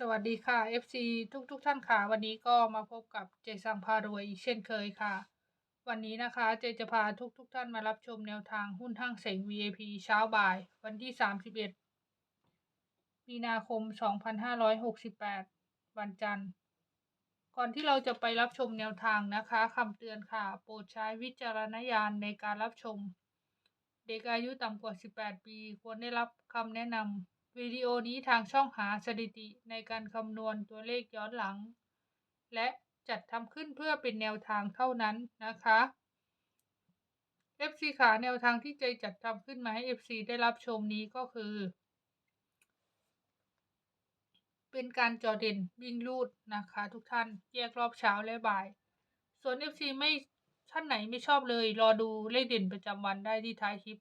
สวัสดีค่ะ FC ทุกทุกๆท่านค่ะ วันนี้ก็มาพบกับเจสังพารวยอีกเช่นเคยค่ะ วันนี้นะคะเจจะพาทุกทุกๆท่านมารับชมแนวทางหุ้นห้างเสง VIP เช้าบ่าย วันที่ 31 มีนาคม 2568 วันจันทร์ ก่อนที่เราจะไปรับชมแนวทางนะคะคำเตือนค่ะ โปรดใช้วิจารณญาณในการรับชม เด็กอายุต่ำกว่า 18 ปี ควรได้รับคำแนะนำ วิดีโอนี้ทางช่องหาสถิติในการคำนวณตัวเลขย้อนหลัง และจัดทำขึ้นเพื่อเป็นแนวทางเท่านั้นนะคะ FC ขาแนวทางที่ใจจัดทำขึ้นมาให้ FC ได้รับชมนี้ก็คือ เป็นการจอเด่นวิ่งลูดนะคะ ทุกท่านแยกรอบเช้าและบ่าย ส่วน FC ไม่ท่านไหนไม่ชอบเลย รอดูเลขเด่นประจำวันได้ที่ท้ายคลิป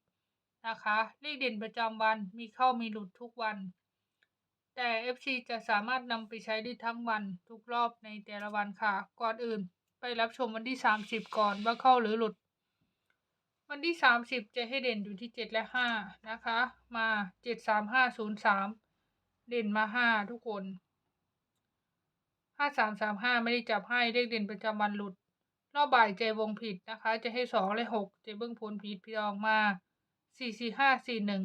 นะคะ เลขเด่นประจำวันมีเข้ามีหลุดทุกวัน แต่ FC จะสามารถนำไปใช้ได้ทั้งวันทุกรอบในแต่ละวันค่ะ ก่อนอื่น ไปรับชมวันที่ 30 ก่อนว่าเข้าหรือหลุด วันที่ 30 จะให้เด่นอยู่ที่ 7 และ 5 นะคะ มา 7 3 5 0 3 เด่นมา 5 ทุกคน5 3 3 5 ไม่ได้จับให้เลขเด่นประจำวันหลุดรอบบ่ายเจวงผิดนะคะ จะให้2และ6เจเบิ้งผลผิดพี่ออกมา 4 4 5 4 1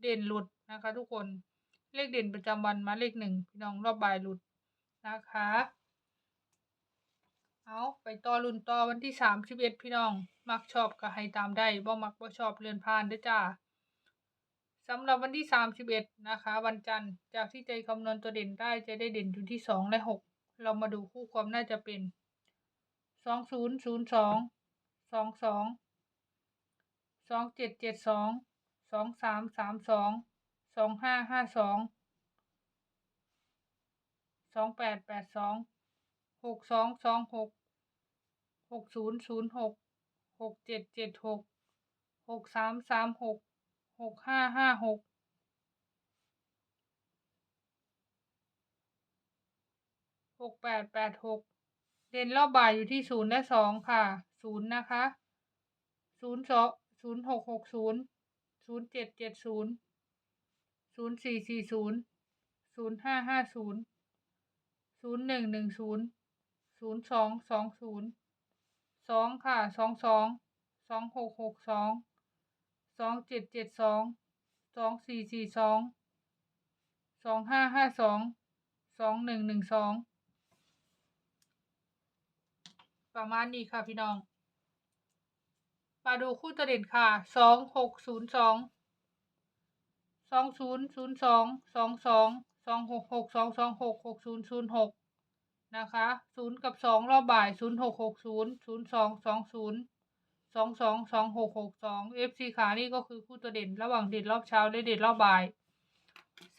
เด่นหลุดนะคะ ทุกคนเลขเด่นประจำวันมาเลขหนึ่งพี่น้องรอบบ่ายหลุดนะคะเอาไปต่อรุ่นต่อวันที่สามสิบเอ็ดพี่น้อง มักชอบก็ให้ตามได้บ่มักบ่ชอบเลื่อนผ่านด้จ้าสำหรับวันที่สามสิบเอ็ดนะคะ วันจันทร์จากที่ใจคำนวณตัวเด่นได้จะได้เด่นอยู่ที่สองและหกเรามาดูคู่ความน่าจะเป็นสองศูนย์ศูนย์สองสองสอง สองเจ็ดเจ็ดสองสองสามสามสองสองห้าห้าสองสองแปดแปดสองหกสองสองหกหกศูนย์ศูนย์หกหกเจ็ดเจ็ดหกหกสามสามหกหกห้าห้าหกหกแปดแปดหกเดนรอบบ่ายอยู่ที่ศูนย์และสองค่ะศูนย์นะคะศูนย์สอง ศูนย์หกหกศูนย์ศูนย์เจ็ดเจ็ดศูนย์ศูนย์สี่สี่ศูนย์ศูนย์ห้าห้าศูนย์ศูนย์หนึ่งหนึ่งศูนย์ศูนย์สองสองศูนย์สองค่ะสองสองสองหกหกสองสองเจ็ดเจ็ดสองสองสี่สี่สองสองห้าห้าสองสองหนึ่งหนึ่งสองประมาณนี้ค่ะพี่น้อง มาดูคู่ตเด่นค่ะสองหกศูนย์สองสองศูนย์ศูนย์สองสองสองสองหกหกสองสองหกหกศูนย์ศูนย์หกนะคะศูนย์กับสองรอบบ่ายศูนย์หกหกศูนย์ศูนย์สองสองศูนย์สองสองสองหกหกสองเอฟซีขานี่ก็คือคู่ตัวเด่นระหว่างเด่นรอบเช้าและเด่นรอบบ่าย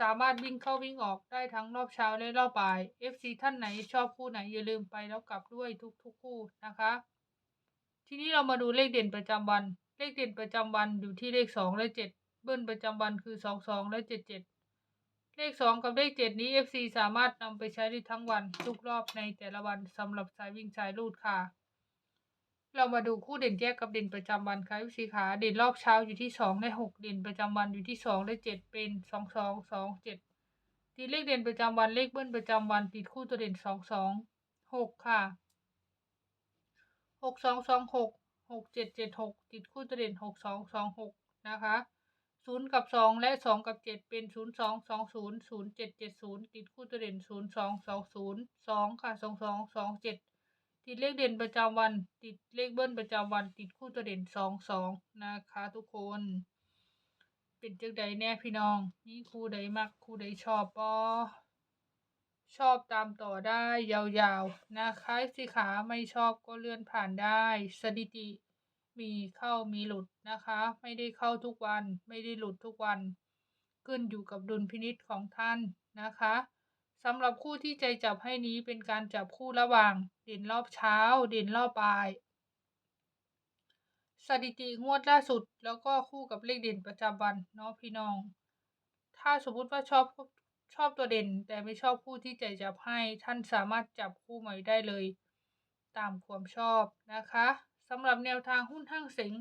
สามารถวิ่งเข้าวิ่งออกได้ทั้งรอบเช้าและรอบบ่าย FC ท่านไหนชอบคู่ไหนอย่าลืมไปแล้วกลับด้วยทุกทุกๆคู่นะคะ ทีนี้เรามาดูเลขเด่นประจำวัน เลขเด่นประจำวันอยู่ที่เลขสองและเจ็ดเบิ้ลประจำวันคือสองสองและเจ็ดเจ็ดเลขสองกับเลขเจ็ดนี้ FC สามารถนำไปใช้ได้ทั้งวันทุกรอบในแต่ละวันสำหรับสายวิ่งสายรูดค่ะ เรามาดูคู่เด่นแยกกับเด่นประจำวันค่ะ FC ขาเด่นรอบเช้าอยู่ที่สองและหกเด่นประจำวันอยู่ที่สองและเจ็ดเป็นสองสองสองเจ็ดติดเลขเด่นประจำวันเลขเบิ้ลประจำวันติดคู่ตัวเด่นสองสองหกค่ะ หกสองสองหกหกเจ็ดเจ็ดหกติดคู่ตัวเด่นหกสองสองหกนะคะศูนย์กับสองและสองกับเจ็ดเป็นศูนย์สองสองศูนย์ศูนย์เจ็ดเจ็ดศูนย์ติดคู่ตัวเด่นศูนย์สองสองศูนย์สองค่ะสองสองสองเจ็ดติดเลขเด่นประจำวัน ติดเลขเบิ้ลประจำวัน ติดคู่ตัวเด่นสองสองนะคะทุกคนเป็นจังใดแน่พี่น้อง นี่คู่ใดมักคู่ใดชอบปอ ชอบตามต่อได้ยาวๆ นะคะสิขาไม่ชอบก็เลื่อนผ่านได้ สถิติ มีเข้ามีหลุดนะคะ ไม่ได้เข้าทุกวัน ไม่ได้หลุดทุกวัน ขึ้นอยู่กับดุลพินิษของท่านนะคะสำหรับคู่ที่ใจจับให้นี้เป็นการจับคู่ระหว่าง เด่นรอบเช้า เด่นรอบบ่าย สถิติงวดล่าสุด แล้วก็คู่กับเลขเด่นประจำวันเนาะพี่น้อง ถ้าสมมติว่าชอบ ชอบตัวเด่น แต่ไม่ชอบคู่ที่ใจจับให้ ท่านสามารถจับคู่ใหม่ได้เลย ตามความชอบนะคะสำหรับแนวทางหุ้นทั้งเสง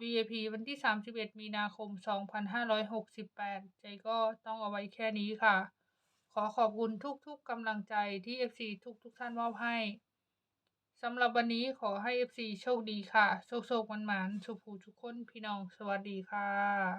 VIP วันที่ 31 มีนาคม 2568 ใจก็ต้องเอาไว้แค่นี้ค่ะ ขอขอบคุณทุกๆกำลังใจที่ FC ทุกๆท่านมอบให้สำหรับวันนี้ขอให้ FC โชคดีค่ะ โชคๆหวานสุขูทุกคนพี่น้อง สวัสดีค่ะ